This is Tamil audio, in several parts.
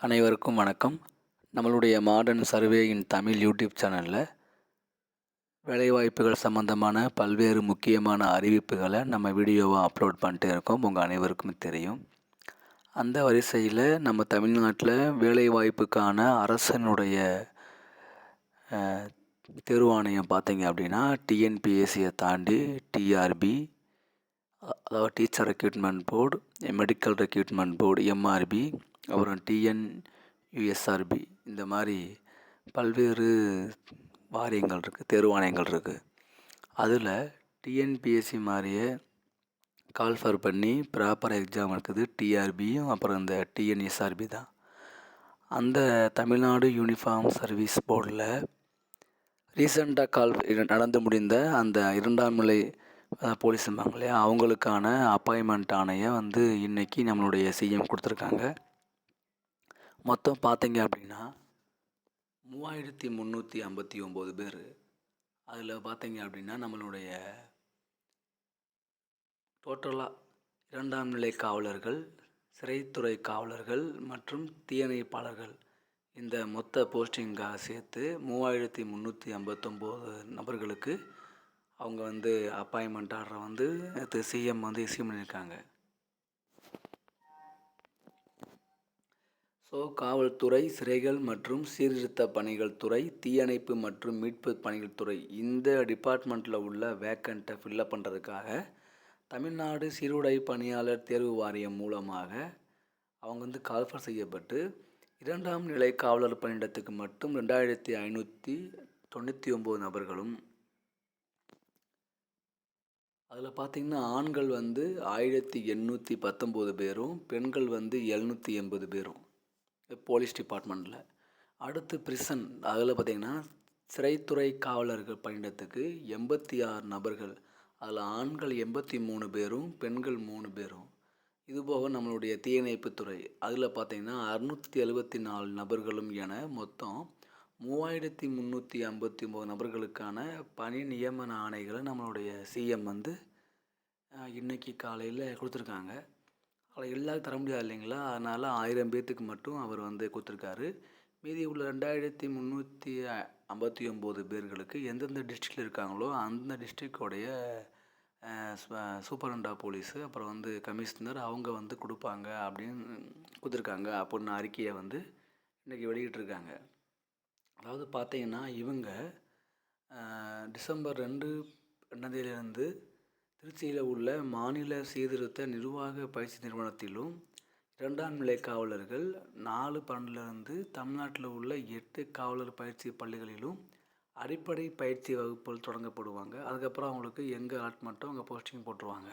அனைவருக்கும் வணக்கம். நம்மளுடைய மாடர்ன் சர்வேயின் தமிழ் யூடியூப் சேனலில் வேலைவாய்ப்புகள் சம்மந்தமான பல்வேறு முக்கியமான அறிவிப்புகளை நம்ம வீடியோவாக அப்லோட் பண்ணிட்டு இருக்கோம். உங்கள் அனைவருக்கும் தெரியும். அந்த வரிசையில் நம்ம தமிழ்நாட்டில் வேலைவாய்ப்புக்கான அரசனுடைய தேர்வாணையம் பார்த்தீங்க அப்படின்னா டிஎன்பிஎஸ்சியை தாண்டி டிஆர்பி அதாவது teacher recruitment board medical recruitment board MRB அப்புறம் டிஎன் யுஎஸ்ஆர்பி இந்த மாதிரி பல்வேறு வாரியங்கள் இருக்குது தேர்வாணையங்கள் இருக்குது அதில் டிஎன்பிஎஸ்சி மாதிரியே கால்ஃபர் பண்ணி ப்ராப்பர் எக்ஸாம் இருக்குது டிஆர்பியும் அப்புறம் இந்த டிஎன்எஸ்ஆர்பி தான். அந்த தமிழ்நாடு யூனிஃபார்ம் சர்வீஸ் போர்டில் ரீசெண்டாக கால் நடந்து முடிந்த அந்த இரண்டாம் நிலை போலீஸ் இருப்பாங்க இல்லையா அவங்களுக்கான அப்பாயின்மெண்ட் ஆணையை வந்து இன்றைக்கி நம்மளுடைய சிஎம் கொடுத்துருக்காங்க. மொத்தம் பார்த்தீங்க அப்படின்னா மூவாயிரத்தி முந்நூற்றி ஐம்பத்தி ஒம்பது பேர். அதில் பார்த்தீங்க அப்படின்னா நம்மளுடைய டோட்டலாக இரண்டாம் நிலை காவலர்கள் சிறைத்துறை காவலர்கள் மற்றும் தீயணைப்பாளர்கள். இந்த மொத்த போஸ்டிங்காக சேர்த்து மூவாயிரத்தி முந்நூற்றி ஐம்பத்தொம்போது நபர்களுக்கு அவங்க வந்து அப்பாயின்மெண்ட் ஆர்டரை வந்து சிஎம் வந்து இஸ்யூ பண்ணியிருக்காங்க. ஸோ காவல்துறை சிறைகள் மற்றும் சீர்திருத்த பணிகள் துறை தீயணைப்பு மற்றும் மீட்பு பணிகள் துறை இந்த டிபார்ட்மெண்ட்டில் உள்ள வேக்கண்ட்டை ஃபில்லப் பண்ணுறதுக்காக தமிழ்நாடு சீருடை பணியாளர் தேர்வு வாரியம் மூலமாக அவங்க வந்து கால்ஃபர் செய்யப்பட்டு இரண்டாம் நிலை காவலர் பணியிடத்துக்கு மட்டும் ரெண்டாயிரத்தி ஐநூற்றி தொண்ணூற்றி ஒம்பது நபர்களும் அதில் பார்த்தீங்கன்னா ஆண்கள் வந்து ஆயிரத்தி எண்ணூற்றி பத்தொம்போது பேரும் பெண்கள் வந்து எழுநூற்றி எண்பது பேரும். போலீஸ் டிபார்ட்மெண்ட்டில் அடுத்து பிரிசன் அதில் பார்த்திங்கன்னா சிறைத்துறை காவலர்கள் பணியிடத்துக்கு எண்பத்தி ஆறு நபர்கள். அதில் ஆண்கள் எண்பத்தி மூணு பேரும் பெண்கள் மூணு பேரும். இதுபோக நம்மளுடைய தீயணைப்புத்துறை அதில் பார்த்திங்கன்னா அறுநூற்றி எழுபத்தி நாலு நபர்களும் என மொத்தம் மூவாயிரத்தி முந்நூற்றி ஐம்பத்தி ஒம்பது நபர்களுக்கான பணி நியமன ஆணைகளை நம்மளுடைய சிஎம் வந்து இன்றைக்கி இன்னைக்கு காலையில் கொடுத்துருக்காங்க. அதில் எல்லாருக்கும் தர முடியாது இல்லைங்களா? அதனால் ஆயிரம் பேர்த்துக்கு மட்டும் அவர் வந்து கொடுத்துருக்காரு. மீதி உள்ள ரெண்டாயிரத்தி முந்நூற்றி ஐம்பத்தி ஒம்பது பேர்களுக்கு எந்தெந்த டிஸ்ட்ரிக்டில் இருக்காங்களோ அந்த டிஸ்ட்ரிக்டோடைய சூப்பரண்டா போலீஸு அப்புறம் வந்து கமிஷனர் அவங்க வந்து கொடுப்பாங்க அப்படின்னு கொடுத்துருக்காங்க அப்படின்னு அறிக்கையை வந்து இன்றைக்கி வெளியிட்டிருக்காங்க. அதாவது பார்த்தீங்கன்னா இவங்க டிசம்பர் ரெண்டு ரெண்டாந்தேதியிலேருந்து திருச்சியில் உள்ள மாநில சீர்திருத்த நிர்வாக பயிற்சி நிறுவனத்திலும் இரண்டாம் நிலை காவலர்கள் நாலு பன்னெண்டுலேருந்து தமிழ்நாட்டில் உள்ள எட்டு காவலர் பயிற்சி பள்ளிகளிலும் அடிப்படை பயிற்சி வகுப்புகள் தொடங்கப்படுவாங்க. அதுக்கப்புறம் அவங்களுக்கு எங்கே அலாட்மெண்ட்டோ அங்கே போஸ்டிங் போட்டுருவாங்க.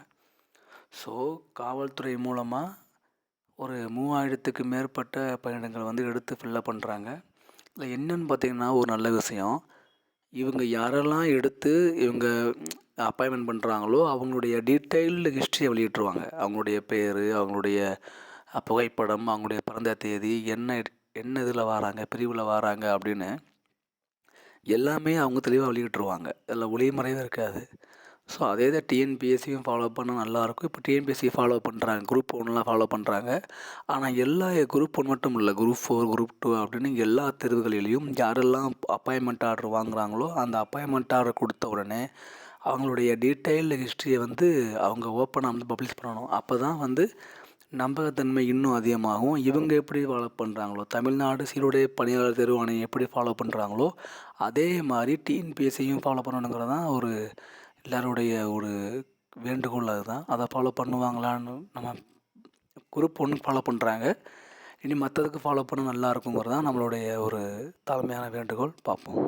ஸோ காவல்துறை மூலமாக ஒரு மூவாயிரத்துக்கு மேற்பட்ட பணியிடங்கள் வந்து எடுத்து ஃபில்லப் பண்ணுறாங்க இதில் என்னென்னு பார்த்திங்கன்னா ஒரு நல்ல விஷயம். இவங்க யாரெல்லாம் எடுத்து இவங்க அப்பாயின்மெண்ட் பண்ணுறாங்களோ அவங்களுடைய டீட்டெயில்டு ஹிஸ்ட்ரியை வெளியிட்டுருவாங்க. அவங்களுடைய பேர் அவங்களுடைய புகைப்படம் அவங்களுடைய பிறந்த தேதி என்ன என்ன இதில் வராங்க பிரிவில் வராங்க அப்படின்னு எல்லாமே அவங்க தெளிவாக வெளியிட்டுருவாங்க. அதில் ஒளிமறைவே இருக்காது. ஸோ அதே தான் டிஎன்பிஎஸ்சியும் ஃபாலோ பண்ணால் நல்லாயிருக்கும் இப்போ டிஎன்பிஎஸ்சி ஃபாலோ பண்ணுறாங்க குரூப் ஒன்லாம் ஃபாலோ பண்ணுறாங்க ஆனால் எல்லா குரூப் ஒன் மட்டும் இல்லை. குரூப் ஃபோர் குரூப் டூ அப்படின்னு எல்லா தேர்வுகளிலையும் யாரெல்லாம் அப்பாயின்மெண்ட் ஆர்டர் வாங்குறாங்களோ அந்த அப்பாயின்மெண்ட் ஆர்டர் கொடுத்த உடனே அவங்களுடைய டீட்டெயில்டு ஹிஸ்ட்ரியை வந்து அவங்க ஓப்பனாக வந்து பப்ளிஷ் பண்ணணும். அப்போ தான் வந்து நம்பகத்தன்மை இன்னும் அதிகமாகும். இவங்க எப்படி ஃபாலோ பண்ணுறாங்களோ தமிழ்நாடு சீருடை பணியாளர் தேர்வாணையம் எப்படி ஃபாலோ பண்ணுறாங்களோ அதே மாதிரி டிஎன்பிஎஸ்சியும் ஃபாலோ பண்ணணுங்கிறது தான் ஒரு எல்லாருடைய ஒரு வேண்டுகோள் அதுதான். அதை ஃபாலோ பண்ணுவாங்களான்னு நம்ம குரூப் ஒன்று ஃபாலோ பண்ணுறாங்க இனி மற்றதுக்கு ஃபாலோ பண்ண நல்லா இருக்குங்கிறது தான் நம்மளுடைய ஒரு தலைமையான வேண்டுகோள். பார்ப்போம்.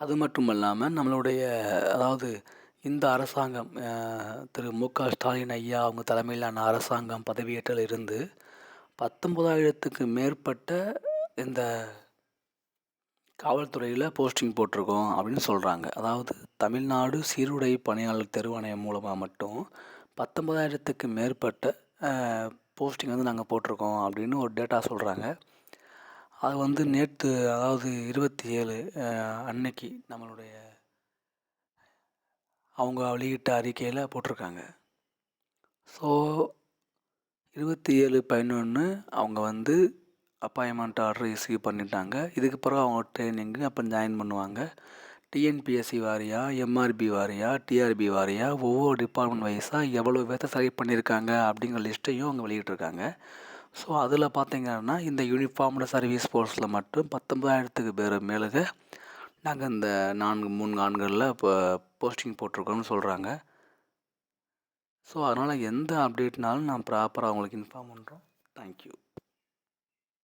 அது மட்டும் இல்லாமல் நம்மளுடைய அதாவது இந்த அரசாங்கம் திரு மு க ஸ்டாலின் ஐயா அவங்க தலைமையிலான அரசாங்கம் பதவியேற்றில் இருந்து பத்தொன்பதாயிரத்துக்கு மேற்பட்ட இந்த காவல்துறையில் போஸ்டிங் போட்டிருக்கோம் அப்படின்னு சொல்கிறாங்க அதாவது தமிழ்நாடு சீருடை பணியாளர் தெருவணையம் மூலமாக மட்டும் பத்தொன்பதாயிரத்துக்கு மேற்பட்ட போஸ்டிங் வந்து நாங்கள் போட்டிருக்கோம் அப்படின்னு ஒரு டேட்டா சொல்கிறாங்க அது வந்து நேற்று அதாவது இருபத்தி ஏழு அன்னைக்கு நம்மளுடைய அவங்க வெளியிட்ட அறிக்கையில் போட்டிருக்காங்க. ஸோ இருபத்தி ஏழு பதினொன்று அவங்க வந்து அப்பாயின்மெண்ட் ஆர்டர் ரிசீவ் பண்ணிட்டாங்க. இதுக்கு பிறகு அவங்க ட்ரைனிங்கு அப்போ ஜாயின் பண்ணுவாங்க. டிஎன்பிஎஸ்சி வாரியாக எம்ஆர்பி வாரியாக டிஆர்பி வாரியாக ஒவ்வொரு டிபார்ட்மெண்ட் வைஸாக எவ்வளோ பேர்த்த செலக்ட் பண்ணியிருக்காங்க அப்படிங்கிற லிஸ்ட்டையும் அவங்க வெளியிட்டிருக்காங்க. ஸோ அதில் பார்த்தீங்கன்னா இந்த யூனிஃபார்ம்டு சர்வீஸ் ஃபோர்ஸில் மட்டும் பத்தொம்பதாயிரத்துக்கு பேர் மேலுக நாங்கள் இந்த நான்கு மூணு ஆண்களில் இப்போ போஸ்டிங் போட்டிருக்கோம்னு சொல்கிறாங்க ஸோ அதனால் எந்த அப்டேட்னாலும் நான் ப்ராப்பராக அவங்களுக்கு இன்ஃபார்ம் பண்ணுறோம் தேங்க்யூ